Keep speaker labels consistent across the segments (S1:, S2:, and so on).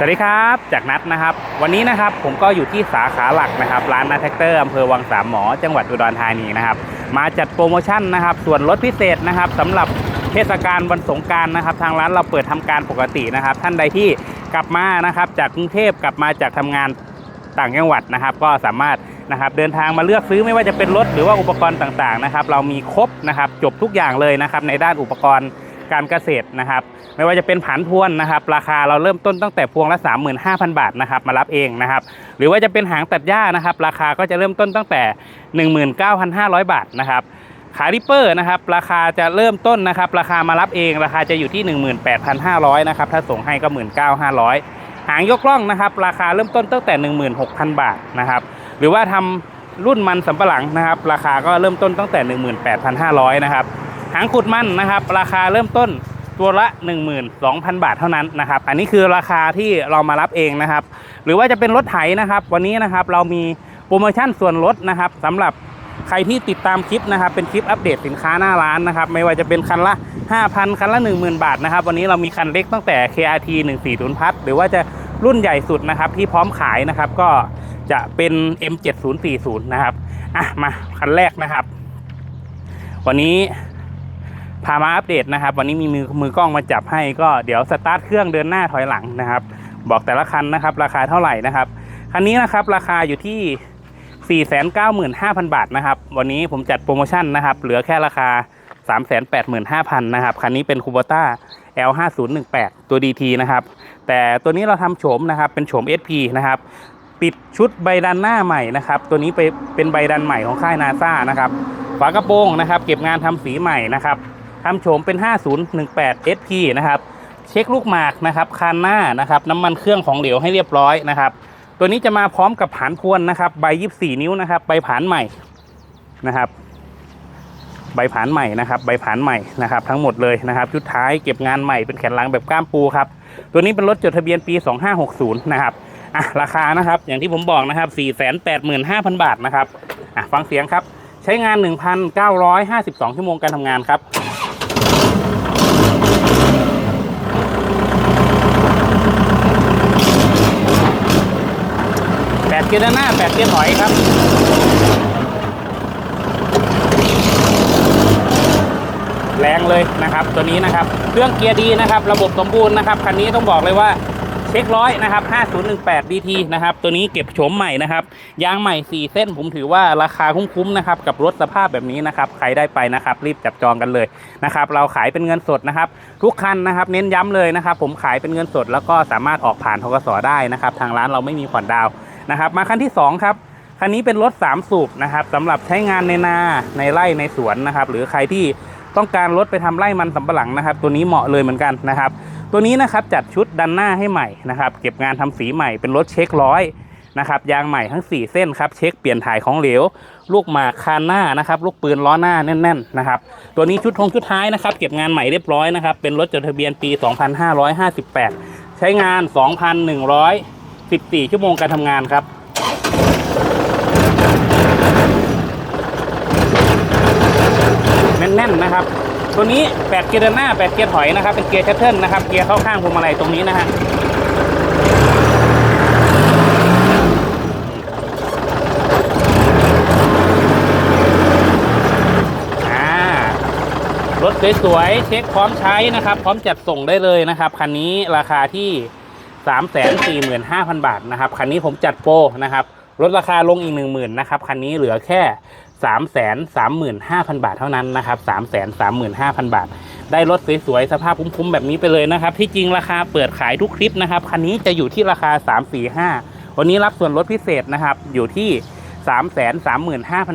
S1: สวัสดีครับจากนัดนะครับ วันนี้นะครับผมก็อยู่ที่สาขาหลักนะครับ ร้านนาแท็กเตอร์อำเภอวังสามหมอ จังหวัดอุดรธานีนะครับ มาจัดโปรโมชั่นนะครับ ส่วนลดพิเศษนะครับสำหรับเทศกาลวันสงการนะครับ ทางร้านเราเปิดทำการปกตินะครับ ท่านใดที่กลับมานะครับ จากกรุงเทพกลับมาจากทำงานต่างจังหวัดนะครับ ก็สามารถนะครับเดินทางมาเลือกซื้อไม่ว่าจะเป็นรถหรือว่าอุปกรณ์ต่างๆนะครับ เรามีครบนะครับ จบทุกอย่างเลยนะครับในด้านอุปกรณ์ การเกษตรนะครับ ไม่ว่าจะเป็นผันพวนนะครับ ราคาเราเริ่มต้นตั้งแต่พวงละ 35,000 บาทนะครับ มารับเองนะครับ หรือว่าจะเป็นหางตัดหญ้านะครับ ราคาก็จะเริ่มต้นตั้งแต่ 19,500 บาทนะครับขาริปเปอร์นะครับราคาจะเริ่มต้นนะครับ ราคามารับเอง ราคาจะอยู่ที่ 18,500นะครับถ้าส่งให้ก็ 19,500 หางยกล่องนะครับ ราคาเริ่มต้นตั้งแต่ 16,000 บาทนะครับ หรือว่าทำรุ่นมันสำปะหลังนะครับ ราคาก็เริ่มต้นตั้งแต่ 18,500นะครับ หางขุดมันนะครับ ราคาเริ่มต้นตัวละ 12,000 บาทเท่านั้นนะครับ อันนี้คือราคาที่เรามารับเองนะครับ หรือว่าจะเป็นรถไถนะครับ วันนี้นะครับเรามีโปรโมชั่นส่วนลดนะครับสำหรับใครที่ติดตามคลิปนะครับ เป็นคลิปอัปเดตสินค้าหน้าร้านนะครับ ไม่ว่าจะเป็นคันละ 5,000 คันละ 10,000 บาทนะครับ วันนี้เรามีคันเล็กตั้งแต่ KRT 140พัทหรือว่าจะรุ่นใหญ่สุดนะครับ ที่พร้อมขายนะครับก็จะเป็น M7040 นะครับอะมาคันแรกนะครับ วันนี้ พามาอัปเดตนะครับ วันนี้มีมือมือกล้องมาจับให้ก็เดี๋ยวสตาร์ทเครื่องเดินหน้าถอยหลังนะครับ บอกแต่ละคันนะครับ ราคาเท่าไหร่นะครับคันนี้นะครับราคาอยู่ที่ 495,000 บาทนะครับ วันนี้ผมจัดโปรโมชั่นนะครับ เหลือแค่ราคา 385,000นะครับ คันนี้เป็นคู b ต้า L5018 ตัว DT นะครับ แต่ตัวนี้เราทำโฉมนะครับ เป็นโฉม SP นะครับ ปิดชุดใบดันหน้าใหม่นะครับ ตัวนี้ไปเป็นใบดันใหม่ของค่ายนาซานะครับ ฝากระโปรงนะครับ เก็บงานทำสีใหม่นะครับ ทำโฉมเป็น 5018 SP นะครับเช็คลูกหมากนะครับคันหน้านะครับน้ำมันเครื่องของเหลวให้เรียบร้อยนะครับ ตัวนี้จะมาพร้อมกับผานพวนนะครับใบ 24 นิ้วนะครับใบผานใหม่นะครับใบผานใหม่นะครับใบผานใหม่นะครับทั้งหมดเลยนะครับชุดท้ายเก็บงานใหม่เป็นแขนหลังแบบก้ามปูครับตัวนี้เป็นรถจดทะเบียนปี 2560 นะครับอะราคานะครับอย่างที่ผมบอกนะครับ485,000 บาทนะครับอะฟังเสียงครับใช้งาน 1,952 ชั่วโมงการทำงานครับ แปด เกียร์ด้านหน้าแปดเกียร์ถอยครับแรงเลยนะครับ ตัวนี้นะครับ เครื่องเกียร์ดีนะครับ ระบบสมบูรณ์นะครับ คันนี้ต้องบอกเลยว่าเช็คร้อยนะครับ 5018 DT นะครับ ตัวนี้เก็บโฉมใหม่นะครับ ยางใหม่ 4 เส้น ผมถือว่าราคาคุ้มๆนะครับ กับรถสภาพแบบนี้นะครับ ใครได้ไปนะครับ รีบจับจองกันเลยนะครับ เราขายเป็นเงินสดนะครับ ทุกคันนะครับ เน้นย้ำเลยนะครับ ผมขายเป็นเงินสด แล้วก็สามารถออกผ่านทกสได้นะครับ ทางร้านเราไม่มีผ่อนดาวน์ นะครับมาคันที่สองครับ คันนี้เป็นรถ 3 สูบนะครับสำหรับใช้งานในนาในไร่ในสวนนะครับ หรือใครที่ต้องการรถไปทำไร่มันสำปะหลังนะครับ ตัวนี้เหมาะเลยเหมือนกันนะครับ ตัวนี้นะครับจัดชุดดันหน้าให้ใหม่นะครับ เก็บงานทำสีใหม่เป็นรถเช็คร้อยนะครับยางใหม่ทั้ง 4 เส้นครับเช็คเปลี่ยนถ่ายของเหลว ลูกหมากคานหน้านะครับลูกปืนล้อหน้าแน่นๆนะครับตัวนี้ชุดทงชุดท้ายนะครับเก็บงานใหม่เรียบร้อยนะครับเป็นรถจดทะเบียนปี 2558 ใช้งาน 2,100 14 ชั่วโมงการทำงานครับ แน่นๆนะครับ ตัวนี้ 8 เกียร์เดินหน้า 8 เกียร์ถอยนะครับ เป็นเกียร์ชัตเทิลนะครับ เกียร์เข้าข้างพวงมาลัยตรงนี้นะฮะอ่ารถสวยๆเช็คพร้อมใช้นะครับ พร้อมจัดส่งได้เลยนะครับ คันนี้ราคาที่ 345,000 บาทนะครับคันนี้ผมจัดโปรนะครับลดราคาลงอีก 10,000นะครับคันนี้เหลือแค่ 335,000 บาทเท่านั้นนะครับ335,000 บาท ได้รถสวยๆ สภาพคุ้มๆ แบบนี้ไปเลยนะครับ ที่จริงราคาเปิดขายทุกคลิปนะครับ คันนี้จะอยู่ที่ราคา 345 วันนี้รับส่วนลดพิเศษนะครับ อยู่ที่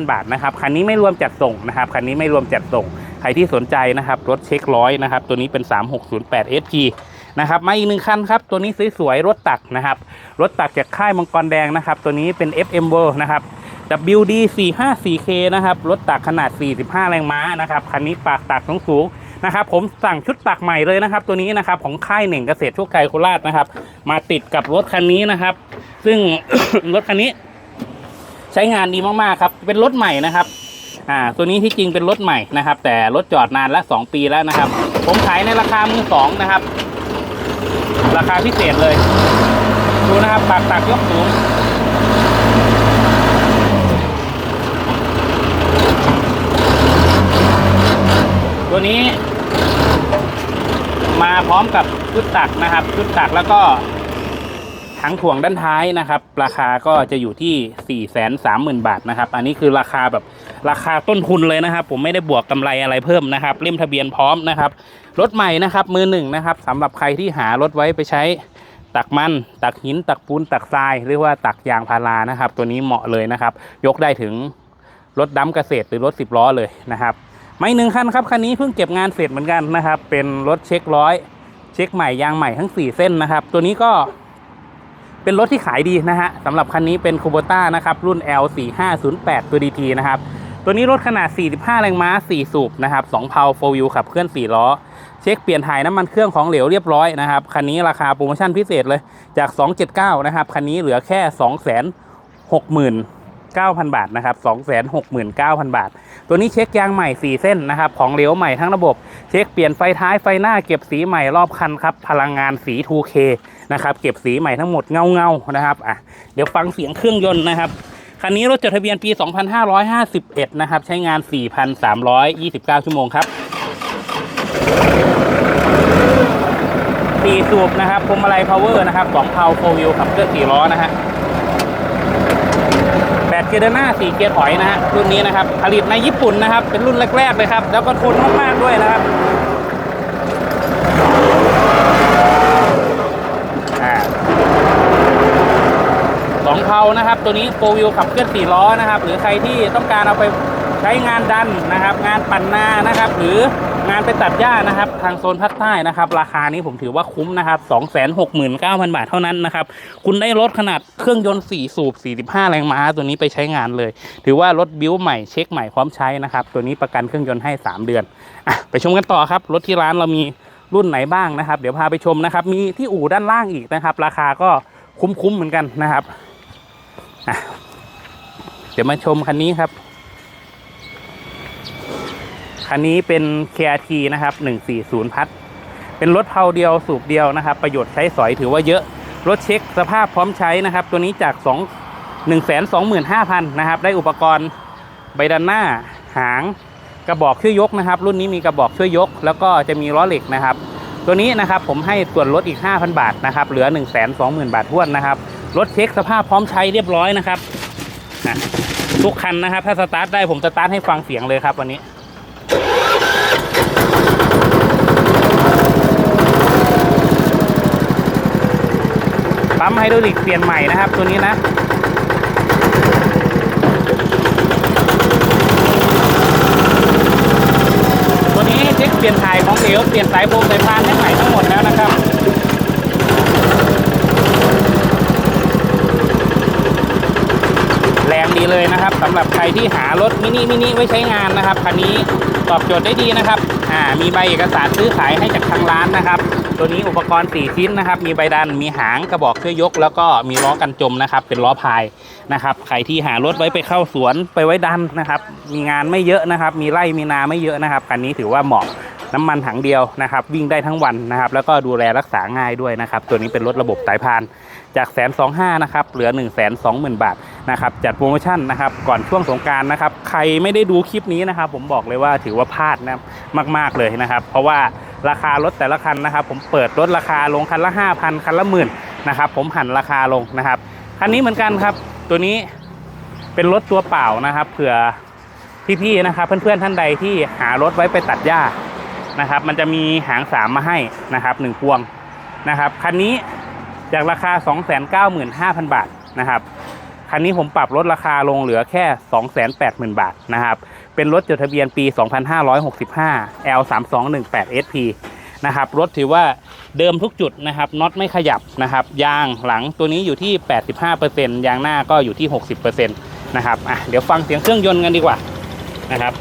S1: 335,000 บาทนะครับคันนี้ไม่รวมจัดส่งนะครับคันนี้ไม่รวมจัดส่ง ใครที่สนใจนะครับรถเช็คร้อยนะครับตัวนี้เป็น 3608 SP นะครับมาอีกหนึ่งคันครับตัวนี้สวยๆรถตักนะครับรถตักจากค่ายมังกรแดงนะครับ ตัวนี้เป็น FM World นะครับ WD 454K นะครับรถตักขนาด 45 แรงม้านะครับคันนี้ปากตักสูงสูงๆนะครับ ผมสั่งชุดตักใหม่เลยนะครับ ตัวนี้นะครับของค่ายเหน่งเกษตรโชคชัยโคราชนะครับ มาติดกับรถคันนี้นะครับ ซึ่งรถคันนี้ ใช้งานดีมากๆครับ เป็นรถใหม่นะครับอ่าตัวนี้ที่จริงเป็นรถใหม่นะครับ แต่รถจอดนานละสองปีแล้วนะครับ ผมขายในราคามือสองนะครับ ราคาพิเศษเลย ดูนะครับปากตักยกสูงตัวนี้ มาพร้อมกับชุดตักนะครับชุดตักแล้วก็ ถังถ่วงด้านท้ายนะครับ ราคาก็จะอยู่ที่ 4 3 0 0 0 0 บาทนะครับ อันนี้คือราคาแบบราคาต้นทุนเลยนะครับ ผมไม่ได้บวกกำไรอะไรเพิ่มนะครับเล่มทะเบียนพร้อมนะครับรถใหม่นะครับมือหนึ่งนะครับสำหรับใครที่หารถไว้ไปใช้ตักมัน ตักหิน ตักปูน ตักทราย หรือว่าตักยางพารานะครับ ตัวนี้เหมาะเลยนะครับ ยกได้ถึงรถดำเกษตรหรือรถสิบล้อเลยนะครับไม่หนึ่งคันครับคันนี้เพิ่งเก็บงานเสร็จเหมือนกันนะครับ เป็นรถเช็คร้อย เช็คใหม่ยางใหม่ทั้ง 4 เส้นนะครับ ตัวนี้ก็ เป็นรถที่ขายดีนะฮะสำหรับคันนี้เป็นคูโบต้านะครับรุ่น L4508 ตัว DT นะครับตัวนี้รถขนาด 45 แรงม้า 4 สูบนะครับ2เพาโฟวิวขับเคลื่อน 4 ล้อ เช็คเปลี่ยนถ่ายน้ำมันเครื่องของเหลวเรียบร้อยนะครับคันนี้ราคาโปรโมชั่นพิเศษเลยจาก 279 นะครับคันนี้เหลือแค่ 2 6 0 0 0 9,000 บาทนะครับ269,000 บาท ตัวนี้เช็คยางใหม่ 4 เส้นนะครับ ของเหลวใหม่ทั้งระบบ เช็คเปลี่ยนไฟท้ายไฟหน้าเก็บสีใหม่รอบคันครับ พลังงานสี 2K นะครับ เก็บสีใหม่ทั้งหมดเงาเงาๆนะครับอะเดี๋ยวฟังเสียงเครื่องยนต์นะครับคันนี้รถจดทะเบียนปี 2551 นะครับ ใช้งาน 4,329 ชั่วโมงครับ4สูบนะครับพวงมาลัยพาวเวอร์นะครับ2เพาโฟวิวขับเคลื่อน4ล้อนะฮะ 8เกียร์เดินหน้า 4 เกียร์ถอยนะฮะรุ่นนี้นะครับ ผลิตในญี่ปุ่นนะครับ เป็นรุ่นแรกๆเลยครับ แล้วก็ทนมากๆด้วยนะครับสองเพานะครับ ตัวนี้โฟวิวขับเคลื่อนสี่ล้อนะครับ หรือใครที่ต้องการเอาไปใช้งานดันนะครับ งานปั่นนานะครับ หรือ งานไปตัดหญ้านะครับ ทางโซนภาคใต้นะครับ ราคานี้ผมถือว่าคุ้มนะครับ 269,000 บาทเท่านั้นนะครับ คุณได้รถขนาดเครื่องยนต์ 4 สูบ 45 แรงม้า ตัวนี้ไปใช้งานเลย ถือว่ารถบิ้วใหม่เช็คใหม่พร้อมใช้นะครับ ตัวนี้ประกันเครื่องยนต์ให้ 3 เดือนอไปชมกันต่อครับ รถที่ร้านเรามีรุ่นไหนบ้างนะครับ เดี๋ยวพาไปชมนะครับ มีที่อู่ด้านล่างอีกนะครับ ราคาก็คุ้มๆเหมือนกันนะครับเดี๋ยวมาชมคันนี้ครับ คันนี้เป็น KRT นะครับ 140 พัทเป็นรถเพาเดียวสูบเดียวนะครับ ประโยชน์ใช้สอยถือว่าเยอะ รถเช็คสภาพพร้อมใช้นะครับ ตัวนี้จาก 2 1 2 5 0 0 0นะครับ ได้อุปกรณ์ใบดันหน้า หาง กระบอกช่วยยกนะครับ รุ่นนี้มีกระบอกช่วยยก แล้วก็จะมีล้อเหล็กนะครับ ตัวนี้นะครับผมให้ส่วนลดอีก 5,000 บาทนะครับ เหลือ 1 2 0 0 0 0 บาททวนนะครับ รถเช็คสภาพพร้อมใช้เรียบร้อยนะครับทุกคันนะครับ ถ้าสตาร์ทได้ผมสตาร์ทให้ฟังเสียงเลยครับวันนี้ ปั๊มไฮดรอลิกเปลี่ยนใหม่นะครับ ตัวนี้นะตัวนี้เช็คเปลี่ยนถ่ายของเหลวเปลี่ยนสายโฟมสายพานให้ใหม่ทั้งหมดแล้วนะครับแรงดีเลยนะครับสำหรับใครที่หารถมินิมินิไว้ใช้งานนะครับคันนี้ตอบโจทย์ได้ดีนะครับอ่ามีใบเอกสารซื้อขายให้จากทางร้านนะครับ ตัวนี้อุปกรณ์4ชิ้นนะครับ มีใบดัน มีหางกระบอกช่วยยก แล้วก็มีล้อกันจมนะครับ เป็นล้อพายนะครับ ใครที่หารถไว้ไปเข้าสวนไปไว้ดันนะครับ มีงานไม่เยอะนะครับ มีไร่มีนาไม่เยอะนะครับคันนี้ถือว่าเหมาะน้ำมันถังเดียวนะครับ วิ่งได้ทั้งวันนะครับ แล้วก็ดูแลรักษาง่ายด้วยนะครับ ตัวนี้เป็นรถระบบสายพานจากแสนสองห้านะครับเหลือ1นึ่งแสนสองหมื่นบาทนะครับจัดโปรโมชั่นนะครับก่อนช่วงสงการนะครับใครไม่ได้ดูคลิปนี้นะครับ ผมบอกเลยว่าถือว่าพลาดนะมาก ๆเลยนะครับ เพราะว่า ราคารถแต่ละคันนะครับ ผมเปิดลดราคาลงคันละ 5,000 คันละหมื่นนะครับ ผมหันราคาลงนะครับคันนี้เหมือนกันครับ ตัวนี้เป็นรถตัวเปล่านะครับ เผื่อพี่ๆนะครับเพื่อนๆท่านใดที่หารถไว้ไปตัดหญ้านะครับ มันจะมีหางสามมาให้นะครับหนึ่งพวงนะครับคันนี้จากราคา 295,000 บาทนะครับคันนี้ผมปรับลดราคาลงเหลือแค่ 280,000 บาทนะครับ เป็นรถจดทะเบียนปี 2565 L3218 SP นะครับ รถถือว่าเดิมทุกจุดนะครับ น็อตไม่ขยับนะครับ ยางหลังตัวนี้อยู่ที่ 85%ยางหน้าก็อยู่ที่ 60%นะครับ อะ เดี๋ยวฟังเสียงเครื่องยนต์กันดีกว่านะครับ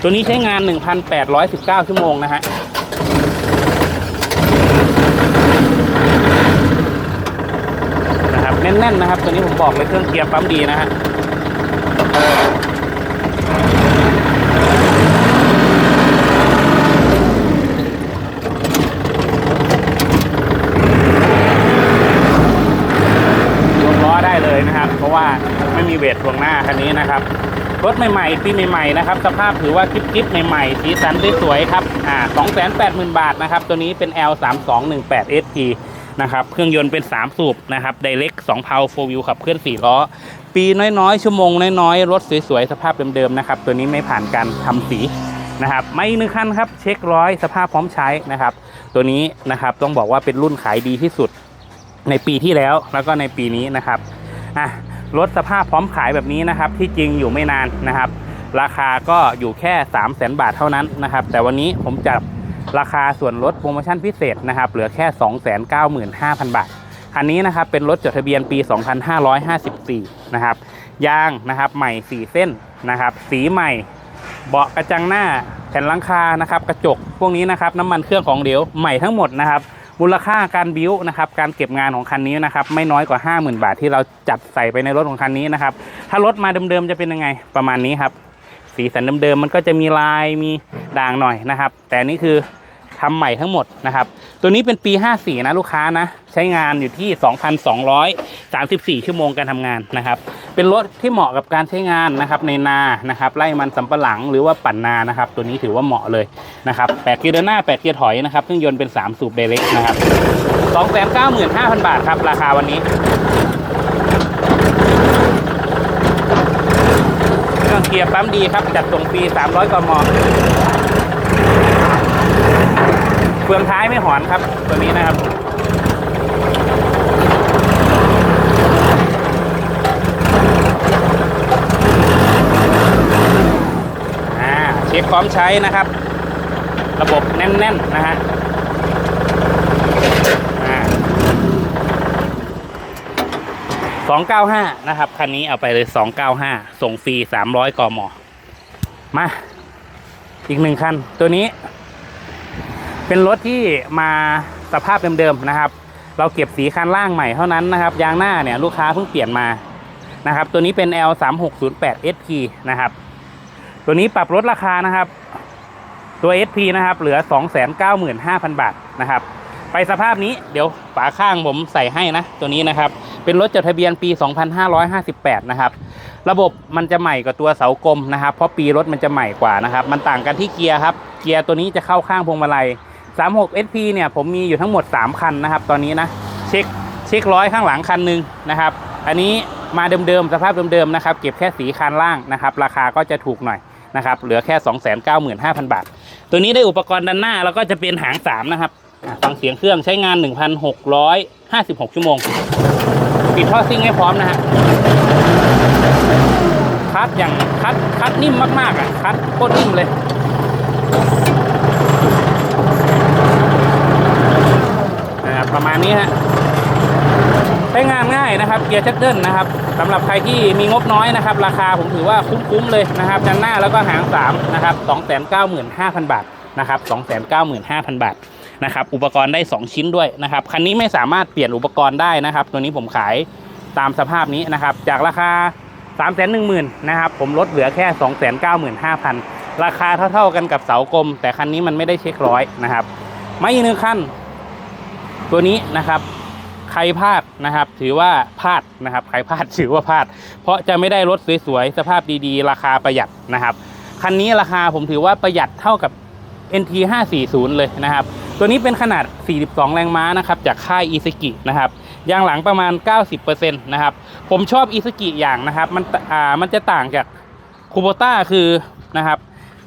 S1: ตัวนี้ใช้งาน 1,819 ชั่วโมงนะฮะนะครับ แน่นๆนะครับ ตัวนี้ผมบอกเลยเครื่องเกียร์ปั๊มดีนะฮะ เพราะว่า ไม่มีเวททวงหน้าคันนี้นะครับ รถใหม่ๆปีใหม่ๆนะครับ สภาพถือว่ากิ๊บๆใหม่ๆ สีสันสวยๆครับอ่า280,000บาทนะครับ ตัวนี้เป็น L 3 2 1 8 SP นะครับ เครื่องยนต์เป็น 3 สูบนะครับ Direct 2เพา4 Wheel ขับเคลื่อน 4 ล้อ ปีน้อยๆ ชั่วโมงน้อยๆ รถสวยๆ สภาพเดิมๆนะครับ ตัวนี้ไม่ผ่านการทำสีนะครับไม่หนึ่งคันครับ เช็คร้อยสภาพพร้อมใช้นะครับ ตัวนี้นะครับต้องบอกว่าเป็นรุ่นขายดีที่สุดในปีที่แล้วแล้วก็ในปีนี้นะครับอะ รถสภาพพร้อมขายแบบนี้นะครับ ที่จริงอยู่ไม่นานนะครับ ราคาก็อยู่แค่ 3 0 0 0 0 0บาทเท่านั้นนะครับ แต่วันนี้ผมจับราคาส่วนลดโปรโมชั่นพิเศษนะครับ เหลือแค่ 295,000 บาท คันนี้นะครับเป็นรถจดทะเบียนปี 2554 นะครับ ยางนะครับใหม่ 4 เส้นนะครับ สีใหม่ เบาะกระจังหน้าแผ่นหลังคานะครับ กระจกพวกนี้นะครับน้ำมันเครื่องของเหลวใหม่ทั้งหมดนะครับ มูลค่าการบิ้วนะครับการเก็บงานของคันนี้นะครับไม่น้อยกว่า 50,000 บาทที่เราจัดใส่ไปในรถของคันนี้นะครับถ้ารถมาเดิมๆจะเป็นยังไงประมาณนี้ครับสีสันเดิมๆมันก็จะมีลายมีด่างหน่อยนะครับ แต่นี่คือ ทำใหม่ทั้งหมดนะครับ ตัวนี้เป็นปี 54 นะลูกค้านะ ใช้งานอยู่ที่ 2,234 ชั่วโมงการทำงานนะครับ เป็นรถที่เหมาะกับการใช้งานนะครับในนานะครับไล่มันสำปะหลังหรือว่าปั่นนานะครับ ตัวนี้ถือว่าเหมาะเลยนะครับแปดเกียร์เดินหน้าแปดเกียร์ถอยนะครับเครื่องยนต์เป็น 3 สูบเดเล็กนะครับ295,000 บาทครับราคาวันนี้เครื่องเกียร์ปั๊มดีครับจัดส่งฟรี300กม เฟืองท้ายไม่หอนครับ ตัวนี้นะครับ อ่า เช็คพร้อมใช้นะครับ ระบบแน่นๆนะฮะอ่า295นะครับ คันนี้เอาไปเลย295ส่งฟรี300กมมา อีกหนึ่งคัน ตัวนี้ เป็นรถที่มาสภาพเดิมๆนะครับ เราเก็บสีคันล่างใหม่เท่านั้นนะครับ ยางหน้าเนี่ยลูกค้าเพิ่งเปลี่ยนมานะครับ ตัวนี้เป็น L 3 6 0 8 SP นะครับ ตัวนี้ปรับลดราคานะครับ ตัว SP นะครับเหลือ 295,000 บาทนะครับ ไปสภาพนี้เดี๋ยวฝาข้างผมใส่ให้นะ ตัวนี้นะครับ เป็นรถจดทะเบียนปี 2558 นะครับ ระบบมันจะใหม่กว่าตัวเสากลมนะครับ เพราะปีรถมันจะใหม่กว่านะครับ มันต่างกันที่เกียร์ครับ เกียร์ตัวนี้จะเข้าข้างพวงมาลัย 36 SP เนี่ยผมมีอยู่ทั้งหมด 3 คันนะครับ ตอนนี้นะเช็คเช็คร้อยข้างหลังคันหนึ่งนะครับ อันนี้มาเดิมๆ สภาพเดิมๆนะครับ เก็บแค่สีคันล่างนะครับ ราคาก็จะถูกหน่อยนะครับ เหลือแค่ 295,000 บาท ตัวนี้ได้อุปกรณ์ด้านหน้า แล้วก็จะเป็นหาง 3 นะครับฟังเสียงเครื่องใช้งาน 1,656 ชั่วโมง ปิดท่อซิ่งให้พร้อมนะฮะคัดอย่างคัดคัดนิ่มมากๆอะคัดโคตรนิ่มเลย นะครับ ประมาณนี้ฮะใช้งานง่ายนะครับเกียร์ชัดเดิลนะครับสำหรับใครที่มีงบน้อยนะครับ ราคาผมถือว่าคุ้มๆเลยนะครับด้านหน้าแล้วก็หาง3นะครับ295,000 บาทนะครับ295,000 บาทนะครับอุปกรณ์ได้ 2 ชิ้นด้วยนะครับคันนี้ไม่สามารถเปลี่ยนอุปกรณ์ได้นะครับ ตัวนี้ผมขายตามสภาพนี้นะครับ จากราคา 3 1 0 0 0 0นะครับผมลดเหลือแค่ 295,000 ราคาเท่าๆกันกับเสากลม แต่คันนี้มันไม่ได้เช็คร้อยนะครับไม่อีกหนึ่งคัน ตัวนี้นะครับใครพลาดนะครับ ถือว่าพลาดนะครับใครพลาดถือว่าพลาด เพราะจะไม่ได้รถสวยๆสภาพดีๆ ราคาประหยัดนะครับคันนี้ราคาผมถือว่าประหยัดเท่ากับ NT 540 เลยนะครับ ตัวนี้เป็นขนาด 42 แรงม้านะครับจากค่ายอีซ k i นะครับยางหลังประมาณ 90%นะครับผมชอบอีซ k i อย่างนะครับมันอ่ามันจะต่างจากคูโบต้าคือนะครับ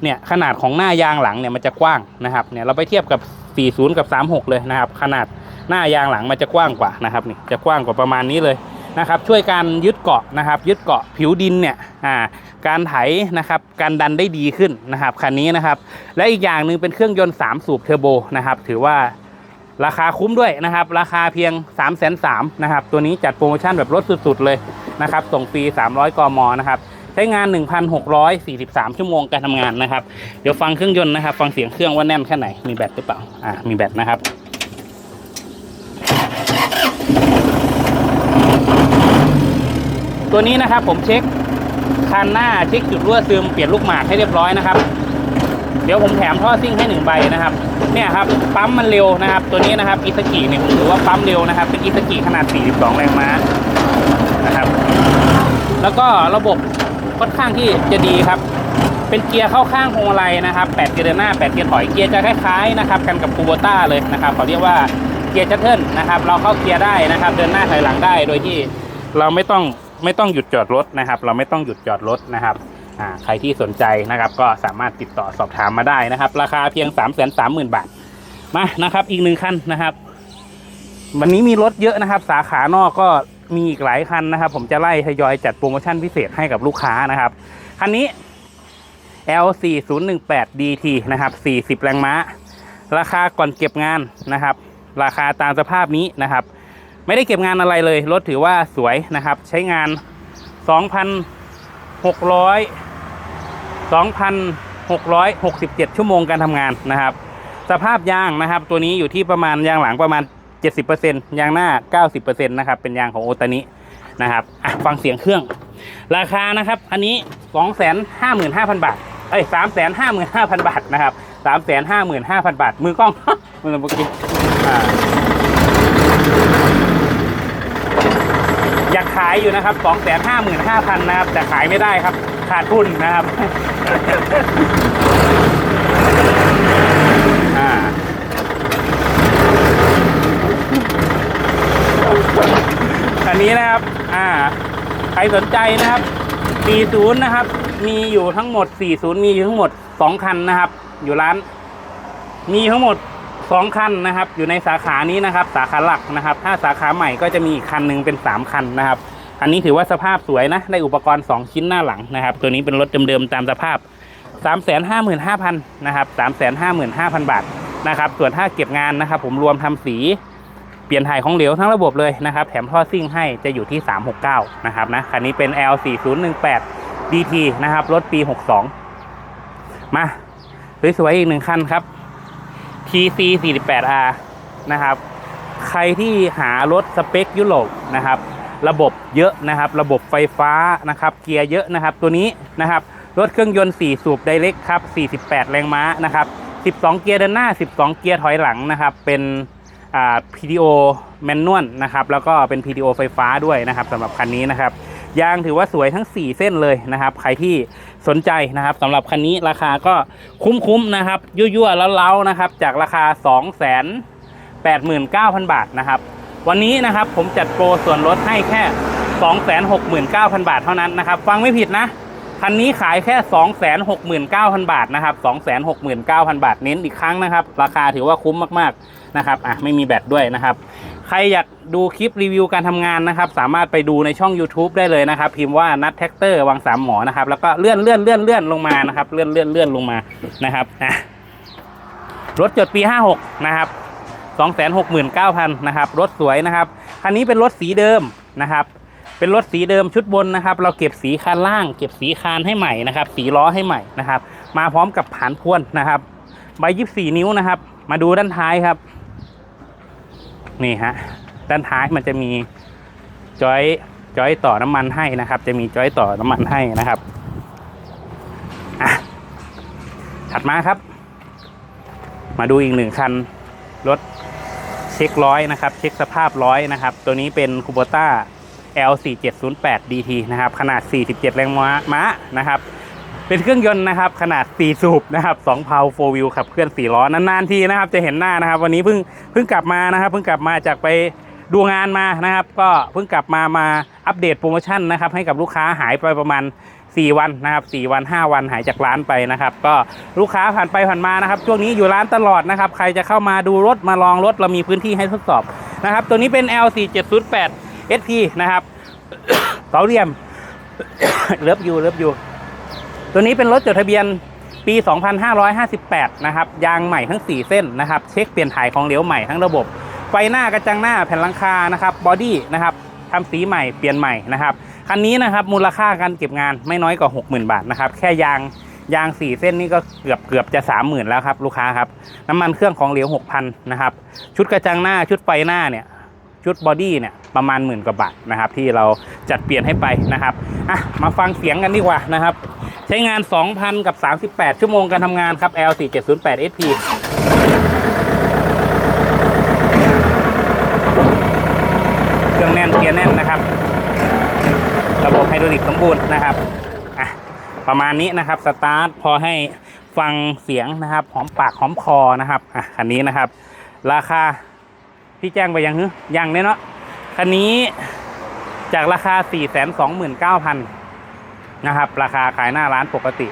S1: เนี่ยขนาดของหน้ายางหลังเนี่ยมันจะกว้างนะครับเนี่ยเราไปเทียบกับ 40 กับ 36 เลยนะครับ ขนาดหน้ายางหลังมันจะกว้างกว่านะครับนี่จะกว้างกว่าประมาณนี้เลยนะครับช่วยการยึดเกาะนะครับ ยึดเกาะผิวดินเนี่ยอ่าการไถนะครับการดันได้ดีขึ้นนะครับคันนี้นะครับ และอีกอย่างหนึ่งเป็นเครื่องยนต์ 3 สูบเทอร์โบนะครับ ถือว่าราคาคุ้มด้วยนะครับ ราคาเพียง 3 3 0 0 0นะครับ ตัวนี้จัดโปรโมชั่นแบบลดสุดๆเลยนะครับ ส่งฟรี 300 กมนะครับ ใช้งาน 1,643 ชั่วโมงการทำงานนะครับ เดี๋ยวฟังเครื่องยนต์นะครับ ฟังเสียงเครื่องว่าแน่นแค่ไหน มีแบตหรือเปล่า อ่า มีแบตนะครับตัวนี้นะครับผมเช็คคันหน้าเช็คจุดรั่วซึมเปลี่ยนลูกหมากให้เรียบร้อยนะครับ เดี๋ยวผมแถมท่อซิ่งให้หนึ่งใบนะครับ เนี่ยครับปั๊มมันเร็วนะครับ ตัวนี้นะครับอิสกิเนี่ยผมถือว่าปั๊มเร็วนะครับ เป็นอิสกิขนาด 42 แรงม้านะครับ แล้วก็ระบบ ค่อนข้างที่จะดีครับ เป็นเกียร์เข้าข้างพวงมาลัยนะครับ8เกียร์เดินหน้า 8 เกียร์ถอยเกียร์จะคล้ายๆนะครับกันกับคูโบต้าเลยนะครับเขาเรียกว่าเกียร์ชัตเทิลนะครับเราเข้าเกียร์ได้นะครับ เดินหน้าถอยหลังได้โดยที่เราไม่ต้องไม่ต้องหยุดจอดรถนะครับ เราไม่ต้องหยุดจอดรถนะครับใครที่สนใจนะครับก็สามารถติดต่อสอบถามมาได้นะครับ ราคาเพียง 3 3 0 0 0 0 บาทมานะครับ อีกหนึ่งคันนะครับ วันนี้มีรถเยอะนะครับ สาขานอกก็ มีอีกหลายคันนะครับ ผมจะไล่ทยอยจัดโปรโมชั่นพิเศษให้กับลูกค้านะครับคันนี้ L4018DT นะครับ 40 แรงม้า ราคาก่อนเก็บงานนะครับ ราคาตามสภาพนี้นะครับ ไม่ได้เก็บงานอะไรเลย รถถือว่าสวยนะครับ ใช้งาน 2,600 2,667 ชั่วโมงการทำงานนะครับ สภาพยางนะครับ ตัวนี้อยู่ที่ประมาณยางหลังประมาณ 70%ยางหน้า 90%นะครับเป็นยางของโอตานินะครับฟังเสียงเครื่อง ราคานะครับ อันนี้ 255,000 บาทเอ้ย355,000 บาทนะครับ355,000 บาท มือกล้องมือเมื่อกี้อ่าอยากขายอยู่นะครับ255,000นะครับแต่ขายไม่ได้ครับขาดทุนนะครับ อันนี้นะครับ อ่า ใครสนใจนะครับ 40 นะครับ มีอยู่ทั้งหมด 40 มีอยู่ทั้งหมด 2 คันนะครับ อยู่ร้าน มีทั้งหมด 2 คันนะครับ อยู่ในสาขานี้นะครับ สาขาหลักนะครับ ถ้าสาขาใหม่ก็จะมีอีกคันหนึ่งเป็น 3 คันนะครับ อันนี้ถือว่าสภาพสวยนะ ได้อุปกรณ์ 2 ชิ้นหน้าหลังนะครับ ตัวนี้เป็นรถเดิมๆตามสภาพ 355,000นะครับ 355,000 บาทนะครับ ส่วนถ้าเก็บงานนะครับ ผมรวมทำสี เปลี่ยนถ่ายของเหลวทั้งระบบเลยนะครับ แถมท่อซิ่งให้จะอยู่ที่ 369 นะครับนะคันนี้เป็น L4018 DT นะครับ รถปี 62 มาสวยๆอีกหนึ่งคันครับ TC 48R นะครับ ใครที่หารถสเปคยุโรปนะครับ ระบบเยอะนะครับ ระบบไฟฟ้านะครับ เกียร์เยอะนะครับ ตัวนี้นะครับ รถเครื่องยนต์ 4 สูบไดเ c กครับ 48 แรงม้านะครับ 12 เกียร์เดินหน้า 12 เกียร์ถอยหลังนะครับ เป็น PTO แมนนวลนะครับแล้วก็เป็น PTO ไฟฟ้าด้วยนะครับสำหรับคันนี้นะครับยางถือว่าสวยทั้ง 4 เส้นเลยนะครับ ใครที่สนใจนะครับสำหรับคันนี้ราคาก็คุ้มๆนะครับ ยั่วๆแล้วเล้าๆนะครับ จากราคา 2 89,000 บาทนะครับ วันนี้นะครับผมจัดโปรส่วนลดให้แค่ 269,000 บาทเท่านั้นนะครับ ฟังไม่ผิดนะ คันนี้ขายแค่ 269,000 บาทนะครับ 269,000 บาทเน้นอีกครั้งนะครับ ราคาถือว่าคุ้มมากๆ นะครับอะไม่มีแบตด้วยนะครับ ใครอยากดูคลิปรีวิวการทำงานนะครับ สามารถไปดูในช่อง YouTube ได้เลยนะครับ พิมพ์ว่านัดแท็กเตอร์วังสามหมอนะครับ แล้วก็เลื่อนเลื่อนเลื่อนเลื่อนลงมานะครับ เลื่อนเลื่อนเลื่อนลงมานะครับอะรถจดปี 56 นะครับ 269,000 นะครับ รถสวยนะครับ คันนี้เป็นรถสีเดิมนะครับ เป็นรถสีเดิมชุดบนนะครับ เราเก็บสีคานล่าง เก็บสีคานให้ใหม่นะครับ สีล้อให้ใหม่นะครับ มาพร้อมกับผานพวนนะครับ ใบยี่สี่นิ้วนะครับ มาดูด้านท้ายครับ นี่ฮะด้านท้ายมันจะมีจอยจอยต่อน้ำมันให้นะครับ จะมีจอยต่อน้ำมันให้นะครับอะถัดมาครับ มาดูอีกหนึ่งคันรถเช็คร้อยนะครับ เช็คสภาพร้อยนะครับ ตัวนี้เป็นคูโบต้า L4708 DT นะครับ ขนาด 47 แรงม้าม้านะครับ เป็นเครื่องยนต์นะครับขนาด 4 สูบนะครับ2เพา4วิวขับเคลื่อน 4 ล้อนานๆทีนะครับจะเห็นหน้านะครับ วันนี้เพิ่งเพิ่งกลับมานะครับเพิ่งกลับมาจากไปดูงานมานะครับ ก็เพิ่งกลับมามาอัปเดตโปรโมชั่นนะครับให้กับลูกค้าหายไปประมาณ 4 วันนะครับ4วัน 5 วันหายจากร้านไปนะครับ ก็ลูกค้าผ่านไปผ่านมานะครับช่วงนี้อยู่ร้านตลอดนะครับใครจะเข้ามาดูรถมาลองรถเรามีพื้นที่ให้ทดสอบนะครับ ตัวนี้เป็น L4708 SP นะครับเสาเหลี่ยมเลิฟยูเลิฟยู ตัวนี้เป็นรถจดทะเบียนปี 2558 นะครับ ยางใหม่ทั้ง 4 เส้นนะครับ เช็คเปลี่ยนถ่ายของเหลวใหม่ทั้งระบบ ไฟหน้ากระจังหน้าแผ่นหลังคา นะครับ บอดี้ นะครับทำสีใหม่ เปลี่ยนใหม่ นะครับ คันนี้นะครับ มูลค่าการเก็บงานไม่น้อยกว่า 60,000 บาท นะครับ แค่ยางยาง 4 เส้นนี่ก็เกือบเกือบจะ 30,000 แล้วครับ ลูกค้าครับ น้ำมันเครื่องของเหลว 6,000 นะครับ ชุดกระจังหน้า ชุดไฟหน้าเนี่ย ชุดบอดี้เนี่ยประมาณหมื่นกว่าบาทนะครับที่เราจัดเปลี่ยนให้ไปนะครับอะมาฟังเสียงกันดีกว่านะครับ ใช้งาน 2,000 กับ 38 ชั่วโมงการทำงานครับ L4708 SP เครื่องแน่นเกียร์แน่นนะครับ ระบบไฮดรอลิกสมบูรณ์นะครับอะประมาณนี้นะครับสตาร์ทพอให้ฟังเสียงนะครับหอมปากหอมคอนะครับอะคันนี้นะครับ ราคา พี่แจ้งไปยังฮึยังเนี่ยเนาะคันนี้จากราคา 4 2 9 0 0 0 นะครับ ราคาขายหน้าร้านปกติ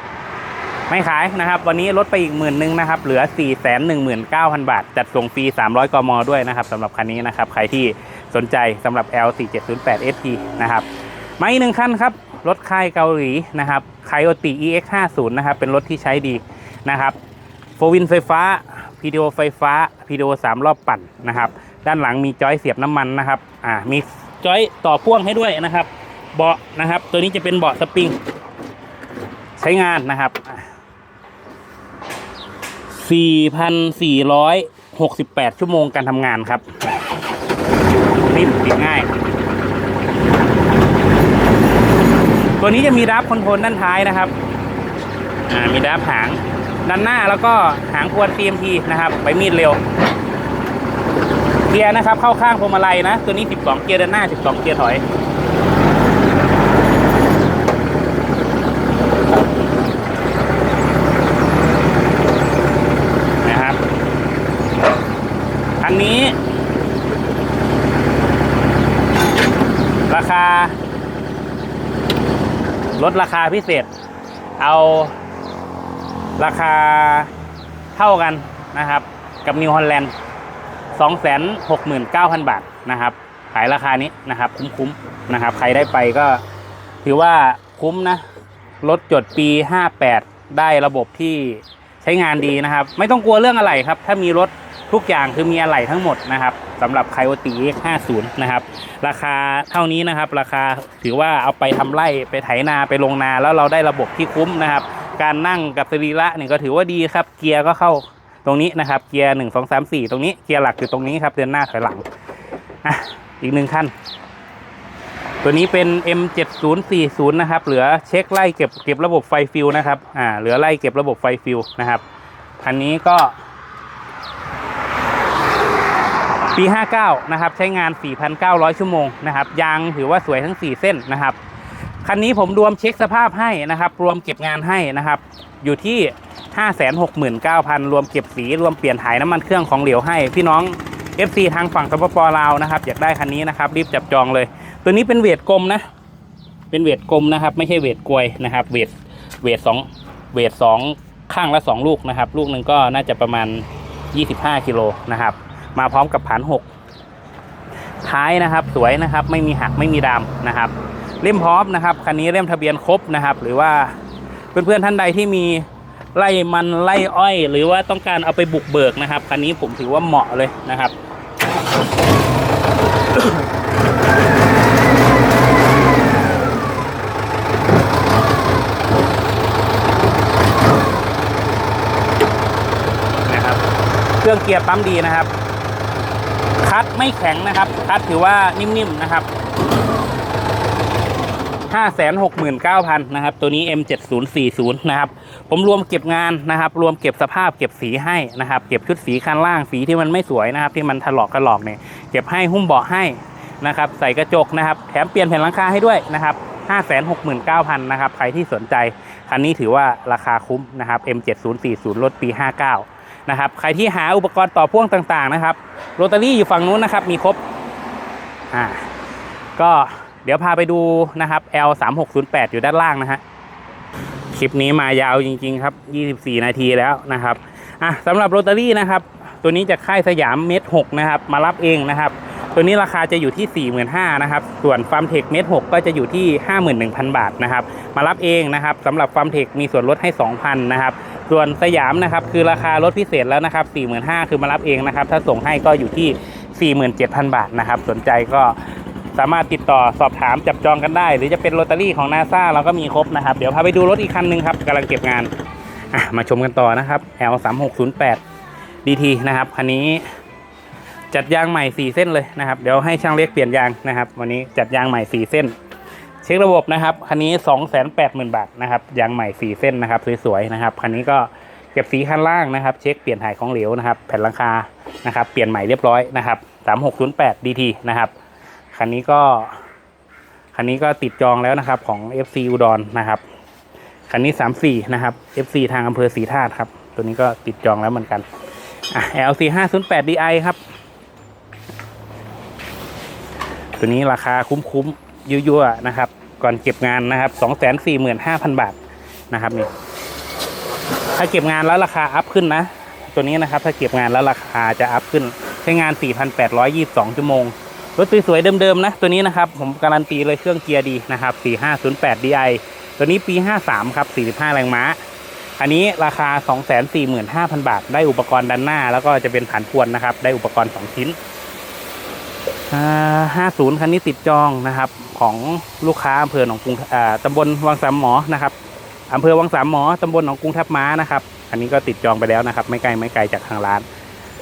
S1: ไม่ขายนะครับ วันนี้ลดไปอีกหมื่นหนึ่งนะครับ เหลือ 4 1 9 0 0 0 บาท จัดส่งฟรี 300 กม ด้วยนะครับสำหรับคันนี้นะครับ ใครที่สนใจสำหรับ L 4 7 0 8 SP นะครับมาอีกหนึ่งคันครับ รถค่ายเกาหลีนะครับไคโอติ EX 5 0 นะครับ เป็นรถที่ใช้ดีนะครับโฟวินไฟฟ้าพีดีโอไฟฟ้าพีดีโอ3รอบปั่นนะครับ ด้านหลังมีจอยเสียบน้ำมันนะครับอ่ามีจอยต่อพ่วงให้ด้วยนะครับ เบาะนะครับ ตัวนี้จะเป็นเบาะสปริง ใช้งานนะครับ4,468 ชั่วโมงการทำงานครับนิ่มติดง่าย ตัวนี้จะมีดับคอนโทรลด้านท้ายนะครับอ่ามีดับหางด้านหน้าแล้วก็หางควน TMT นะครับ ไปมีดเร็ว กียร์นะครับ เข้าข้างพวงมาลัยนะ ตัวนี้ 12 เกียร์ด้านหน้า 12 เกียร์ถอย นะครับอันนี้ ราคา ลดราคาพิเศษ เอาราคาเท่ากันนะครับ กับนิวฮอลแลนด์ 269,000 บาทนะครับ ขายราคานี้นะครับ คุ้มๆนะครับ ใครได้ไปก็ถือว่าคุ้มนะรถจดปี 58 ได้ระบบที่ใช้งานดีนะครับ ไม่ต้องกลัวเรื่องอะไรครับ ถ้ามีรถทุกอย่างคือมีอะไรทั้งหมดนะครับสำหรับ c คโอตี X50 นะครับ ราคาเท่านี้นะครับ ราคาถือว่าเอาไปทำไร่ไปไถนาไปลงนาแล้วเราได้ระบบที่คุ้มนะครับ การนั่งกับสรีระเนี่ยก็ถือว่าดีครับ เกียร์ก็เข้า ตรงนี้นะครับเกียร์หนึ่งสองสามสี่ตรงนี้เกียร์หลักอยู่ตรงนี้ครับเดินหน้าถอยหลังอะอีกหนึ่งขั้น ตัวนี้เป็น M7040 นะครับ เหลือเช็คไล่เก็บเก็บระบบไฟฟิวนะครับอ่าเหลือไล่เก็บระบบไฟฟิวนะครับคันนี้ก็ปี 59 นะครับ ใช้งาน 4,900 ชั่วโมงนะครับ ยางถือว่าสวยทั้ง 4 เส้นนะครับ คันนี้ผมรวมเช็คสภาพให้นะครับ รวมเก็บงานให้นะครับ อยู่ที่ 569,000 รวมเก็บสี รวมเปลี่ยนถ่ายน้ำมันเครื่องของเหลวให้ พี่น้อง FC ทางฝั่งสปปลาวนะครับ อยากได้คันนี้นะครับรีบจับจองเลย ตัวนี้เป็นเวทกลมนะ เป็นเวทกลมนะครับ ไม่ใช่เวทกลวยนะครับ เวทเวทสองเวทสองข้างละสองลูกนะครับ ลูกหนึ่งก็น่าจะประมาณ 25กิโลนะครับ มาพร้อมกับผานหกท้ายนะครับ สวยนะครับ ไม่มีหักไม่มีดำนะครับ เล่มพร้อมนะครับคันนี้เล่มทะเบียนครบนะครับ หรือว่าเพื่อนๆท่านใดที่มีไล่มันไล่อ้อย หรือว่าต้องการเอาไปบุกเบิกนะครับคันนี้ผมถือว่าเหมาะเลยนะครับนะครับเครื่องเกียร์ปั๊มดีนะครับ คัดไม่แข็งนะครับ คัดถือว่านิ่มๆนะครับ 569,000นะครับตัวนี้ M7040 นะครับผมรวมเก็บงานนะครับ รวมเก็บสภาพเก็บสีให้นะครับ เก็บชุดสีคันล่างสีที่มันไม่สวยนะครับ ที่มันถลอกกระหลอกเนี่ยเก็บให้หุ้มเบาะให้นะครับใส่กระจกนะครับ แถมเปลี่ยนแผ่นหลังคาให้ด้วยนะครับ569,000นะครับใครที่สนใจ คันนี้ถือว่าราคาคุ้มนะครับ M7040 รถปี 59นะครับใครที่หาอุปกรณ์ต่อพ่วงต่างๆนะครับโรตารี่อยู่ฝั่งนู้นนะครับมีครบอ่าก็ เดี๋ยวพาไปดูนะครับ L 3 6 0 8อยู่ด้านล่างนะฮะ คลิปนี้มายาวจริง ๆ ครับ 24 นาทีแล้วนะครับ อะสำหรับโรตารี่นะครับ ตัวนี้จากค่ายสยามเมตรหกนะครับ มารับเองนะครับ ตัวนี้ราคาจะอยู่ที่ 45,000นะครับ ส่วนฟาร์มเทคเมตรหกก็จะอยู่ที่ 51,000 บาทนะครับ มารับเองนะครับสำหรับฟาร์มเทคมีส่วนลดให้ 2,000นะครับส่วนสยามนะครับคือราคาลดพิเศษแล้วนะครับ 45,000 คือมารับเองนะครับ ถ้าส่งให้ก็อยู่ที่ 47,000 บาทนะครับ สนใจก็ สามารถติดต่อสอบถามจับจองกันได้ หรือจะเป็นโรตารี่ของนาซาเราก็มีครบนะครับ เดี๋ยวพาไปดูรถอีกคันหนึ่งครับกำลังเก็บงานอะมาชมกันต่อนะครับ L 3 6 0 8 DT นะครับคันนี้จัดยางใหม่ 4 เส้นเลยนะครับเดี๋ยวให้ช่างเล็กเปลี่ยนยางนะครับ วันนี้จัดยางใหม่ 4 เส้น เช็คระบบนะครับคันนี้ 280,000 บาทนะครับยางใหม่ 4 เส้นนะครับสวยๆนะครับคันนี้ก็เก็บสีคันล่างนะครับ เช็คเปลี่ยนถ่ายของเหลวนะครับ แผ่นหลังคานะครับเปลี่ยนใหม่เรียบร้อยนะครับ3608 DT นะครับ คันนี้ก็ คันนี้ก็ติดจองแล้วนะครับ ของ FC อุดรนะครับ คันนี้ 34 นะครับ FC ทางอำเภอศรีธาตุครับ ตัวนี้ก็ติดจองแล้วเหมือนกันอะ LC 508 DI ครับ ตัวนี้ราคาคุ้มๆยั่วๆนะครับ ก่อนเก็บงานนะครับ 245,000 บาทนะครับนี่ถ้าเก็บงานแล้วราคาอัพขึ้นนะ ตัวนี้นะครับ ถ้าเก็บงานแล้วราคาจะอัพขึ้น ใช้งาน 4,822 ชั่วโมง รถสวยๆเดิมๆนะตัวนี้นะครับผมการันตีเลยเครื่องเกียร์ดีนะครับ 4508 DI ตัวนี้ปี 53 ครับ 45 แรงม้า อันนี้ราคา 245,000 บาท ได้อุปกรณ์ด้านหน้า แล้วก็จะเป็นฐานพวนนะครับ ได้อุปกรณ์ 2 ชิ้น 50 คันนี้ติดจองนะครับของลูกค้าอำเภอหนองกรุงตำบลวังสามหมอนะครับอำเภอวังสามหมอตำบลหนองกรุงทับม้านะครับ อันนี้ก็ติดจองไปแล้วนะครับ ไม่ไกลไม่ไกลจากทางร้าน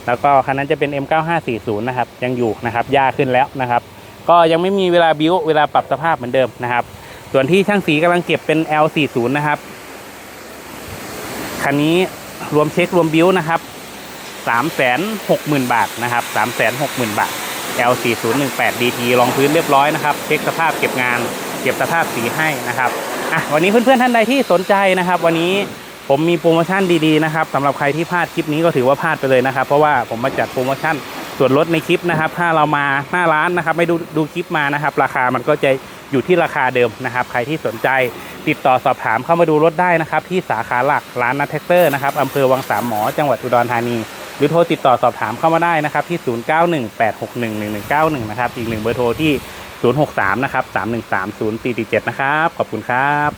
S1: แล้วก็คันนั้นจะเป็น M9540 นะครับยังอยู่นะครับยาขึ้นแล้วนะครับ ก็ยังไม่มีเวลาบิวเวลาปรับสภาพเหมือนเดิมนะครับ ส่วนที่ช่างสีกำลังเก็บเป็น L40 นะครับคันนี้รวมเช็ครวมบิวนะครับ360,000 บาทนะครับ360,000 บาท L4018 DT รองพื้นเรียบร้อยนะครับ เช็คสภาพเก็บงาน เก็บสภาพสีให้นะครับอะวันนี้เพื่อนๆท่านใดที่สนใจนะครับ วันนี้ ผมมีโปรโมชั่นดีๆนะครับสำหรับใครที่พลาดคลิปนี้ก็ถือว่าพลาดไปเลยนะครับ เพราะว่าผมมาจัดโปรโมชั่นส่วนลดในคลิปนะครับ ถ้าเรามาหน้าร้านนะครับ ไม่ดูดูคลิปมานะครับ ราคามันก็จะอยู่ที่ราคาเดิมนะครับ ใครที่สนใจติดต่อสอบถามเข้ามาดูรถได้นะครับ ที่สาขาหลักร้านนัทแท็กเตอร์นะครับอำเภอวังสามหมอจังหวัดอุดรธานี หรือโทรติดต่อสอบถามเข้ามาได้นะครับ ที่ 0918611191 นะครับ อีกหนึ่งเบอร์โทรที่ 063 นะครับ 313 0447 นะครับ ขอบคุณครับ